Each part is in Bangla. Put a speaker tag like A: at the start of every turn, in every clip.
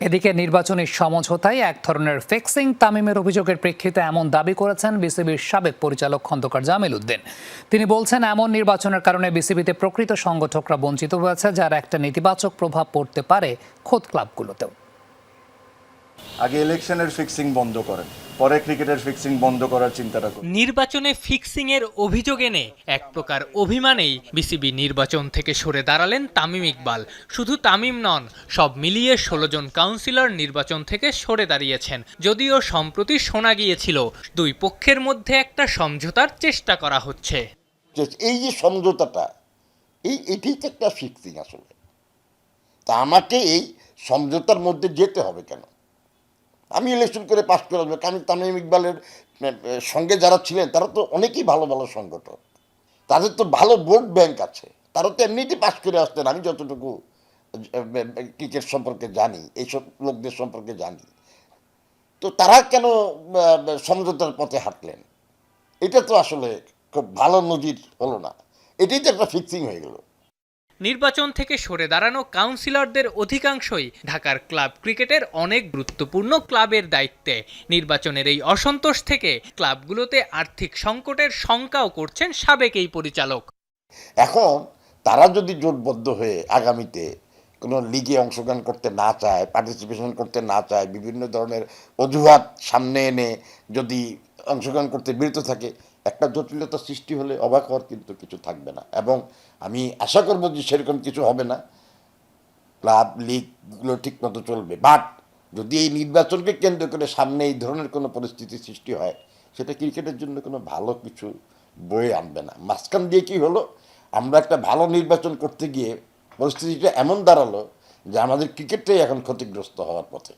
A: এদিকে নির্বাচনী সমঝোতায় এক ধরনের ফিক্সিং তামিমের অভিযোগের প্রেক্ষিতে এমন দাবি করেছেন বিসিবির সাবেক পরিচালক খন্দকার জামিল উদ্দিন। তিনি বলছেন, এমন নির্বাচনের কারণে বিসিবিতে প্রকৃত সংগঠকরা বঞ্চিত হয়েছে, যার একটা নেতিবাচক প্রভাব পড়তে পারে খোদ ক্লাবগুলোতেও।
B: আগে ইলেকশনের ফিক্সিং বন্ধ করেন পরে ক্রিকেটের ফিক্সিং বন্ধ করার চিন্তাটা করুন।
C: নির্বাচনে ফিক্সিং এর অভিযোগ এনে এক প্রকার অভিমানেই বিসিবি নির্বাচন থেকে সরে দাঁড়ালেন তামিম ইকবাল। শুধু তামিম নন সব মিলিয়ে ষোলো জন কাউন্সিলর নির্বাচন থেকে সরে দাঁড়িয়েছেন। যদিও সম্প্রতি শোনা গিয়েছিল দুই পক্ষের মধ্যে একটা সমঝোতার চেষ্টা করা হচ্ছে।
D: এই যে সমঝোতাটা এই এটি একটা ফিক্সিং আসলে। তা আমাকে এই সমঝোতার মধ্যে যেতে হবে কেন? আমি ইলেকশন করে পাস করে আসব। কারণ তামিম ইকবালের সঙ্গে যারা ছিলেন, তারা তো অনেকেই ভালো ভালো সংগঠক। তাদের তো ভালো ভোট ব্যাংক আছে। তারা তো এমনিতেই পাস করে আসতেন। আমি যতটুকু ক্রিকেট সম্পর্কে জানি, এইসব লোকদের সম্পর্কে জানি। তো তারা কেন সমঝোতার পথে হাঁটলেন? এটা তো আসলে খুব ভালো নজির হলো না। এটাই তো একটা ফিক্সিং হয়ে গেল।
C: নির্বাচন থেকে সরে দাঁড়ানো কাউন্সিলরদের অধিকাংশই ঢাকার ক্লাব ক্রিকেটের অনেক গুরুত্বপূর্ণ ক্লাবের দায়িত্বে। নির্বাচনের এই অসন্তোষ থেকে ক্লাবগুলোতে আর্থিক সংকটের শঙ্কাও করছেন সাবেক এই পরিচালক।
D: এখন তারা যদি জোটবদ্ধ হয়ে আগামীতে কোনো লিগে অংশগ্রহণ করতে না চায় পার্টিসিপেশন করতে না চায়, বিভিন্ন ধরনের অজুহাত সামনে এনে যদি অংশগ্রহণ করতে বিরত থাকে একটা জটিলতা সৃষ্টি হলে অবাক হওয়ার কিন্তু কিছু থাকবে না। এবং আমি আশা করব যে সেরকম কিছু হবে না। ক্লাব লিগগুলো ঠিকমতো চলবে। বাট যদি এই নির্বাচনকে কেন্দ্র করে সামনে এই ধরনের কোনো পরিস্থিতি সৃষ্টি হয়, সেটা ক্রিকেটের জন্য কোনো ভালো কিছু বয়ে আনবে না। মাঝখান দিয়ে কি হলো? আমরা একটা ভালো নির্বাচন করতে গিয়ে পরিস্থিতিটা এমন দাঁড়াল যে আমাদের ক্রিকেটটাই এখন ক্ষতিগ্রস্ত হওয়ার পথে।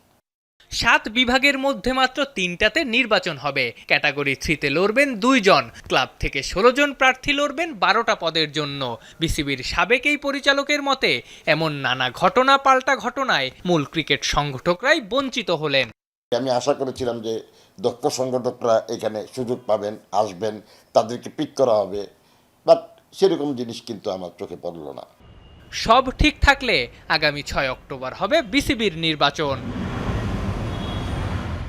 C: সাত বিভাগের মধ্যে মাত্র তিনটাতে নির্বাচন হবে। ক্যাটাগরি থ্রিতে লড়বেন দুইজন ক্লাব থেকে ষোলো জন প্রার্থী লড়বেন বারোটা পদের জন্য। বিসিবির সাবেক এই পরিচালকের মতে এমন নানা ঘটনা পাল্টা ঘটনায় মূল ক্রিকেট সংগঠকরাই বঞ্চিত হলেন।
D: আমি আশা করেছিলাম যে দক্ষ সংগঠকরা এখানে সুযোগ পাবেন আসবেন তাদেরকে পিক করা হবে বাট সেরকম জিনিস কিন্তু আমার চোখে পড়ল না।
C: সব ঠিক থাকলে আগামী ছয় অক্টোবর হবে বিসিবির নির্বাচন।